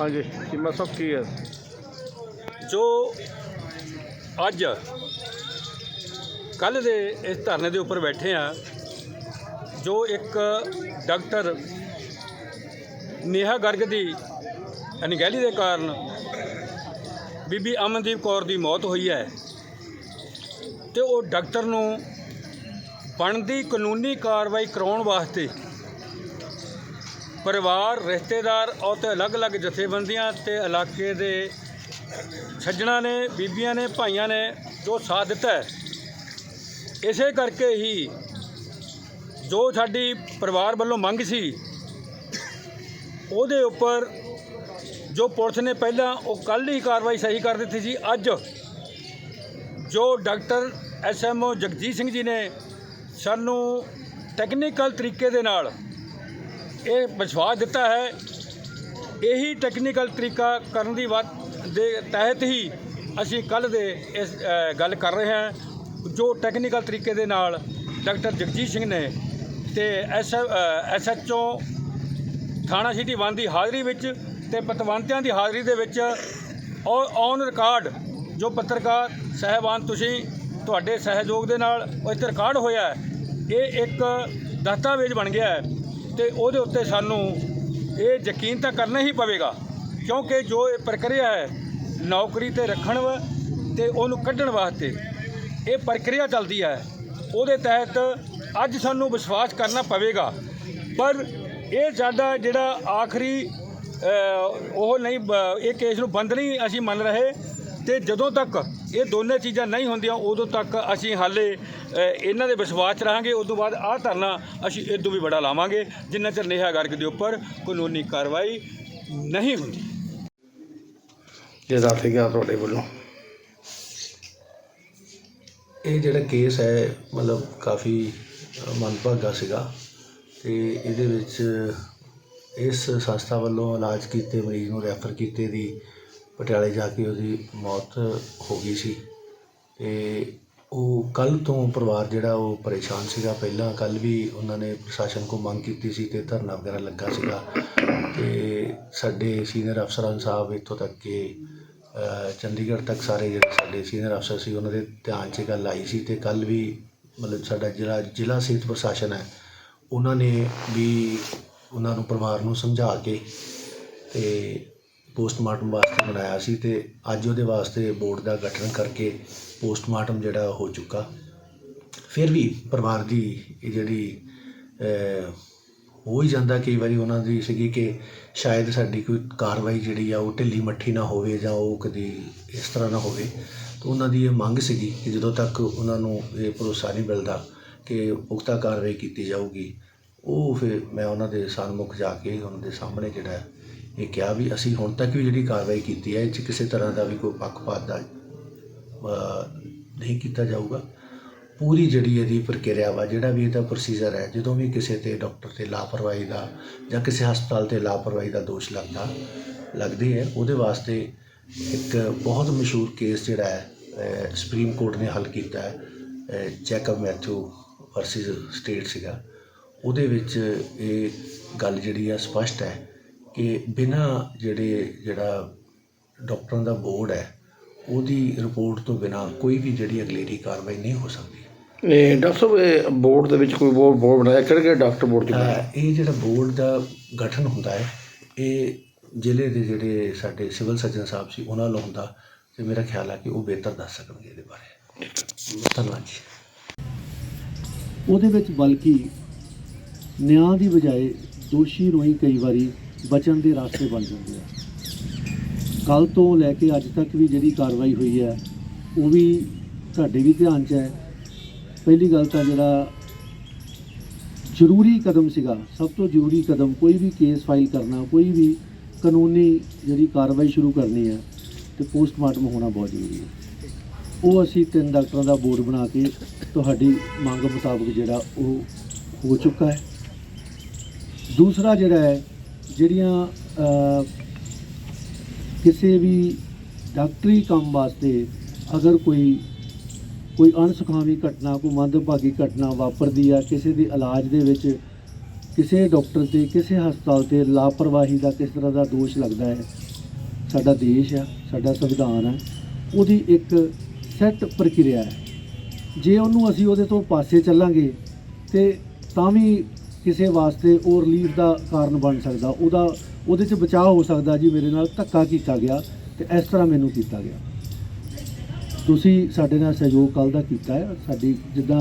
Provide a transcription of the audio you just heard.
ਹਾਂਜੀ ਸੀਮਾ ਸਾਹਿਬ ਕੀ ਹੈ? ਜੋ ਅੱਜ ਕੱਲ ਦੇ ਇਸ ਧਰਨੇ ਦੇ ਉੱਪਰ ਬੈਠੇ ਆ ਜੋ ਇੱਕ ਡਾਕਟਰ ਨੇਹਾ ਗਰਗ ਦੀ ਅਣਗਹਿਲੀ ਦੇ ਕਾਰਨ ਬੀਬੀ ਅਮਨਦੀਪ ਕੌਰ ਦੀ ਮੌਤ ਹੋਈ ਹੈ ਤੇ ਉਹ ਡਾਕਟਰ ਨੂੰ ਬਣਦੀ ਕਾਨੂੰਨੀ ਕਾਰਵਾਈ ਕਰਾਉਣ ਵਾਸਤੇ ਪਰਿਵਾਰ, ਰਿਸ਼ਤੇਦਾਰ ਔਰ ਤੇ ਅਲੱਗ-ਅਲੱਗ ਜਥੇਬੰਦੀਆਂ ਤੇ ਇਲਾਕੇ ਦੇ ਸੱਜਣਾ ਨੇ, ਬੀਬੀਆਂ ਨੇ, ਭਾਈਆਂ ਨੇ ਜੋ ਸਾਥ ਦਿੱਤਾ ਹੈ। ਇਸੇ ਕਰਕੇ ਹੀ ਜੋ ਸਾਡੀ ਪਰਿਵਾਰ ਵੱਲੋਂ ਮੰਗ ਸੀ, ਉਹਦੇ ਉੱਪਰ ਜੋ ਪੁਲਿਸ ਨੇ ਪਹਿਲਾਂ ਉਹ ਕੱਲ੍ਹ ਹੀ ਕਾਰਵਾਈ ਸਹੀ ਕਰ ਦਿੱਤੀ ਸੀ। ਅੱਜ ਜੋ ਡਾਕਟਰ ਐਸਐਮਓ ਜਗਜੀਤ ਸਿੰਘ ਜੀ ਨੇ ਸਾਨੂੰ ਟੈਕਨੀਕਲ ਤਰੀਕੇ ਦੇ ਨਾਲ ਇਹ ਵਿਸ਼ਵਾਸ ਦਿੱਤਾ ਹੈ। ਇਹੀ ਟੈਕਨੀਕਲ ਤਰੀਕਾ ਕਰਨ ਦੀ ਬਾਤ ਦੇ ਤਹਿਤ ਹੀ ਅਸੀਂ ਕੱਲ ਦੇ ਇਸ ਗੱਲ ਕਰ ਰਹੇ ਹਾਂ। ਜੋ ਟੈਕਨੀਕਲ ਤਰੀਕੇ ਦੇ ਨਾਲ ਡਾਕਟਰ ਜਗਜੀਤ ਸਿੰਘ ਨੇ ਤੇ ਐਸ ਐਸਐਚਓ ਥਾਣਾ ਸਿਟੀ ਵਨ ਦੀ ਹਾਜ਼ਰੀ ਵਿੱਚ ਤੇ ਪਤਵੰਤਿਆਂ ਦੀ ਹਾਜ਼ਰੀ ਦੇ ਵਿੱਚ ਔਨ ਰਿਕਾਰਡ ਜੋ ਪੱਤਰਕਾਰ ਸਹਿਬਾਨ ਤੁਸੀਂ ਤੁਹਾਡੇ ਸਹਿਯੋਗ ਦੇ ਨਾਲ ਉਹ ਇੱਥੇ ਰਿਕਾਰਡ ਹੋਇਆ ਇਹ ਇੱਕ ਦਸਤਾਵੇਜ਼ ਬਣ ਗਿਆ ਹੈ। ਤੇ ਉਹਦੇ ਉੱਤੇ ਸਾਨੂੰ ਇਹ ਯਕੀਨ ਤਾਂ ਕਰਨਾ ਹੀ ਪਵੇਗਾ, ਕਿਉਂਕਿ ਜੋ ਇਹ ਪ੍ਰਕਿਰਿਆ ਹੈ, ਨੌਕਰੀ ਤੇ ਰੱਖਣ ਵਾ ਤੇ ਉਹਨੂੰ ਕੱਢਣ ਵਾਸਤੇ, ਇਹ ਪ੍ਰਕਿਰਿਆ ਚੱਲਦੀ ਹੈ। ਉਹਦੇ ਤਹਿਤ ਅੱਜ ਸਾਨੂੰ ਵਿਸ਼ਵਾਸ ਕਰਨਾ ਪਵੇਗਾ, ਪਰ ਇਹ ਸਾਡਾ ਜਿਹੜਾ ਆਖਰੀ ਉਹ ਨਹੀਂ, ਬ- ਇਹ ਕੇਸ ਨੂੰ ਬੰਦ ਨਹੀਂ ਅਸੀਂ ਮੰਨ ਰਹੇ। ਤੇ ਜਦੋਂ ਤੱਕ ਇਹ ਦੋਨੇ ਚੀਜ਼ਾਂ ਨਹੀਂ ਹੁੰਦੀਆਂ ਉਦੋਂ ਤੱਕ ਅਸੀਂ ਹਾਲੇ ਇਹਨਾਂ ਦੇ ਵਿਸ਼ਵਾਸ 'ਚ ਰਹਾਂਗੇ। ਉਸ ਤੋਂ ਬਾਅਦ ਆਹ ਧਰਨਾ ਅਸੀਂ ਇਦੋਂ ਵੀ ਬੜਾ ਲਾਵਾਂਗੇ ਜਿੰਨਾ ਚਿਰ ਨੇਹਾ ਗਰਗ ਦੇ ਉੱਪਰ ਕਾਨੂੰਨੀ ਕਾਰਵਾਈ ਨਹੀਂ ਹੁੰਦੀ। ਜੇ ਦੱਸ ਗਿਆ ਤੁਹਾਡੇ ਵੱਲੋਂ। ਇਹ ਜਿਹੜਾ ਕੇਸ ਹੈ ਮਤਲਬ ਕਾਫੀ ਅ, ਮੰਦਭਾਗਾ ਸੀਗਾ। ਤੇ ਇਹਦੇ ਵਿੱਚ ਇਸ ਸੰਸਥਾ ਵੱਲੋਂ ਇਲਾਜ ਕੀਤੇ ਮਰੀਜ਼ ਨੂੰ ਰੈਫਰ ਕੀਤੇ ਦੀ ਪਟਿਆਲੇ ਜਾ ਕੇ ਉਹਦੀ ਮੌਤ ਹੋ ਗਈ ਸੀ ਅਤੇ ਉਹ ਕੱਲ੍ਹ ਤੋਂ ਪਰਿਵਾਰ ਜਿਹੜਾ ਉਹ ਪਰੇਸ਼ਾਨ ਸੀਗਾ। ਪਹਿਲਾਂ ਕੱਲ੍ਹ ਵੀ ਉਹਨਾਂ ਨੇ ਪ੍ਰਸ਼ਾਸਨ ਕੋਲ ਮੰਗ ਕੀਤੀ ਸੀ ਅਤੇ ਧਰਨਾ ਵਗੈਰਾ ਲੱਗਾ ਸੀਗਾ। ਅਤੇ ਸਾਡੇ ਸੀਨੀਅਰ ਅਫਸਰਾਂ ਸਾਹਿਬ ਇੱਥੋਂ ਤੱਕ ਕਿ ਚੰਡੀਗੜ੍ਹ ਤੱਕ ਸਾਰੇ ਜਿਹੜੇ ਸਾਡੇ ਸੀਨੀਅਰ ਅਫਸਰ ਸੀ ਉਹਨਾਂ ਦੇ ਧਿਆਨ 'ਚ ਗੱਲ ਆਈ ਸੀ ਅਤੇ ਕੱਲ੍ਹ ਵੀ ਮਤਲਬ ਸਾਡਾ ਜਿਹੜਾ ਜ਼ਿਲ੍ਹਾ ਸਿਹਤ ਪ੍ਰਸ਼ਾਸਨ ਹੈ। ਉਹਨਾਂ ਨੇ ਵੀ ਉਹਨਾਂ ਨੂੰ ਪਰਿਵਾਰ ਨੂੰ ਸਮਝਾ ਕੇ ਅਤੇ ਪੋਸਟਮਾਰਟਮ ਵਾਸਤੇ ਬਣਾਇਆ ਸੀ ਅਤੇ ਅੱਜ ਉਹਦੇ ਵਾਸਤੇ ਬੋਰਡ ਦਾ ਗਠਨ ਕਰਕੇ ਪੋਸਟਮਾਰਟਮ ਜਿਹੜਾ ਹੋ ਚੁੱਕਾ। ਫਿਰ ਵੀ ਪਰਿਵਾਰ ਦੀ ਇਹ ਜਿਹੜੀ ਹੋ ਹੀ ਜਾਂਦਾ ਕਈ ਵਾਰੀ ਉਹਨਾਂ ਦੀ ਸੀਗੀ ਕਿ ਸ਼ਾਇਦ ਸਾਡੀ ਕੋਈ ਕਾਰਵਾਈ ਜਿਹੜੀ ਆ ਉਹ ਢਿੱਲੀ ਮੱਠੀ ਨਾ ਹੋਵੇ ਜਾਂ ਉਹ ਕਦੀ ਇਸ ਤਰ੍ਹਾਂ ਨਾ ਹੋਵੇ। ਤਾਂ ਉਹਨਾਂ ਦੀ ਇਹ ਮੰਗ ਸੀਗੀ ਕਿ ਜਦੋਂ ਤੱਕ ਉਹਨਾਂ ਨੂੰ ਇਹ ਭਰੋਸਾ ਨਹੀਂ ਮਿਲਦਾ ਕਿ ਪੁਖਤਾ ਕਾਰਵਾਈ ਕੀਤੀ ਜਾਊਗੀ, ਉਹ ਫਿਰ ਮੈਂ ਉਹਨਾਂ ਦੇ ਸਨਮੁਖ ਜਾ ਕੇ ਉਹਨਾਂ ਦੇ ਸਾਹਮਣੇ ਜਿਹੜਾ ਇਹ ਕਿਹਾ ਵੀ ਅਸੀਂ ਹੁਣ ਤੱਕ ਵੀ ਜਿਹੜੀ ਕਾਰਵਾਈ ਕੀਤੀ ਹੈ, ਇਹ 'ਚ ਕਿਸੇ ਤਰ੍ਹਾਂ ਦਾ ਵੀ ਕੋਈ ਪੱਖਪਾਤ ਦਾ ਨਹੀਂ ਕੀਤਾ ਜਾਊਗਾ। ਪੂਰੀ ਜਿਹੜੀ ਇਹਦੀ ਪ੍ਰਕਿਰਿਆ ਵਾ, ਜਿਹੜਾ ਵੀ ਇਹਦਾ ਪ੍ਰੋਸੀਜਰ ਹੈ, ਜਦੋਂ ਵੀ ਕਿਸੇ ਤੇ ਡਾਕਟਰ ਤੇ ਲਾਪਰਵਾਹੀ ਦਾ ਜਾਂ ਕਿਸੇ ਹਸਪਤਾਲ ਤੇ ਲਾਪਰਵਾਹੀ ਦਾ ਦੋਸ਼ ਲੱਗਦਾ, ਲੱਗਦੀ ਹੈ, ਉਹਦੇ ਵਾਸਤੇ ਇੱਕ ਬਹੁਤ ਮਸ਼ਹੂਰ ਕੇਸ ਜਿਹੜਾ ਹੈ ਸੁਪਰੀਮ ਕੋਰਟ ਨੇ ਹੱਲ ਕੀਤਾ ਹੈ ਜੈਕਬ ਮੈਥਿਊ ਵਰਸਸ ਸਟੇਟ ਸੀਗਾ। ਉਹਦੇ ਵਿੱਚ ਇਹ ਗੱਲ ਜਿਹੜੀ ਆ ਸਪਸ਼ਟ ਹੈ ਕਿ ਬਿਨਾਂ ਜਿਹੜੇ ਜਿਹੜਾ ਡਾਕਟਰਾਂ ਦਾ ਬੋਰਡ ਹੈ ਉਹਦੀ ਰਿਪੋਰਟ ਤੋਂ ਬਿਨਾਂ ਕੋਈ ਵੀ ਜਿਹੜੀ ਅਗਲੇਰੀ ਕਾਰਵਾਈ ਨਹੀਂ ਹੋ ਸਕਦੀ। ਇਹ ਡਾਕਟਰ ਸਾਹਿਬ ਇਹ ਬੋਰਡ ਦੇ ਵਿੱਚ ਕੋਈ ਬੋਰਡ ਬੋਰਡ ਬਣਾਇਆ? ਕਿਹੜੇ ਕਿਹੜੇ ਡਾਕਟਰ ਬੋਰਡ ਅਹ ਇਹ ਜਿਹੜਾ ਬੋਰਡ ਦਾ ਗਠਨ ਹੁੰਦਾ ਹੈ ਇਹ ਜ਼ਿਲ੍ਹੇ ਦੇ ਜਿਹੜੇ ਸਾਡੇ ਸਿਵਲ ਸਰਜਨ ਸਾਹਿਬ ਸੀ ਉਹਨਾਂ ਵੱਲੋਂ ਹੁੰਦਾ ਤੇ ਮੇਰਾ ਖਿਆਲ ਹੈ ਕਿ ਉਹ ਬਿਹਤਰ ਦੱਸ ਸਕਣਗੇ ਇਹਦੇ ਬਾਰੇ। ਧੰਨਵਾਦ ਜੀ। ਉਹਦੇ ਵਿੱਚ ਬਲਕਿ ਨਿਆਂ ਦੀ ਬਜਾਏ ਦੋਸ਼ੀ ਨੂੰ ਹੀ ਕਈ ਵਾਰੀ ਬਚਣ ਦੇ ਰਾਸਤੇ ਬਣ ਜਾਂਦੇ ਆ। ਕੱਲ ਤੋਂ ਲੈ ਕੇ ਅੱਜ ਤੱਕ ਵੀ ਜਿਹੜੀ ਕਾਰਵਾਈ ਹੋਈ ਹੈ, ਉਹ ਵੀ ਤੁਹਾਡੇ ਵੀ ਧਿਆਨ 'ਚ ਹੈ। ਪਹਿਲੀ ਗੱਲ ਤਾਂ ਜਿਹੜਾ ਜ਼ਰੂਰੀ ਕਦਮ ਸੀਗਾ, ਸਭ ਤੋਂ ਜ਼ਰੂਰੀ ਕਦਮ ਕੋਈ ਵੀ ਕੇਸ ਫਾਈਲ ਕਰਨਾ, ਕੋਈ ਵੀ ਕਾਨੂੰਨੀ ਜਿਹੜੀ ਕਾਰਵਾਈ ਸ਼ੁਰੂ ਕਰਨੀ ਹੈ, ਤੇ ਪੋਸਟਮਾਰਟਮ ਹੋਣਾ ਬਹੁਤ ਜ਼ਰੂਰੀ ਹੈ। ਉਹ ਅਸੀਂ ਤਿੰਨ ਡਾਕਟਰਾਂ ਦਾ ਬੋਰਡ ਬਣਾ ਕੇ ਤੁਹਾਡੀ ਮੰਗ ਮੁਤਾਬਕ ਜਿਹੜਾ ਉਹ ਹੋ ਚੁੱਕਾ ਹੈ। ਦੂਸਰਾ ਜਿਹੜਾ ਹੈ ਜਿਹੜੀਆਂ ਕਿਸੇ ਵੀ ਡਾਕਟਰੀ ਕੰਮ ਵਾਸਤੇ ਅਗਰ ਕੋਈ ਕੋਈ ਅਣਸੁਖਾਵੀ ਘਟਨਾ, ਕੋਈ ਮੰਦਭਾਗੀ ਘਟਨਾ ਵਾਪਰਦੀ ਆ, ਕਿਸੇ ਦੇ ਇਲਾਜ ਦੇ ਵਿੱਚ ਕਿਸੇ ਡਾਕਟਰ ਤੇ, ਕਿਸੇ ਹਸਪਤਾਲ ਤੇ ਲਾਪਰਵਾਹੀ ਦਾ ਕਿਸ ਤਰ੍ਹਾਂ ਦਾ ਦੋਸ਼ ਲੱਗਦਾ ਹੈ, ਸਾਡਾ ਦੇਸ਼ ਆ, ਸਾਡਾ ਸੰਵਿਧਾਨ ਹੈ ਉਹਦੀ ਇੱਕ ਸੈੱਟ ਪ੍ਰਕਿਰਿਆ ਹੈ। ਜੇ ਉਹਨੂੰ ਅਸੀਂ ਉਹਦੇ ਤੋਂ ਪਾਸੇ ਚੱਲਾਂਗੇ, ਤੇ ਤਾਂ ਵੀ ਕਿਸੇ ਵਾਸਤੇ ਉਹ ਰਿਲੀਫ ਦਾ ਕਾਰਨ ਬਣ ਸਕਦਾ। ਉਹਦਾ, ਉਹਦੇ 'ਚ ਬਚਾਅ ਹੋ ਸਕਦਾ ਜੀ, ਮੇਰੇ ਨਾਲ ਧੱਕਾ ਕੀਤਾ ਗਿਆ ਤੇ ਇਸ ਤਰ੍ਹਾਂ ਮੈਨੂੰ ਕੀਤਾ ਗਿਆ। ਤੁਸੀਂ ਸਾਡੇ ਨਾਲ ਸਹਿਯੋਗ ਕੱਲ ਦਾ ਕੀਤਾ ਹੈ। ਸਾਡੀ ਜਿੱਦਾਂ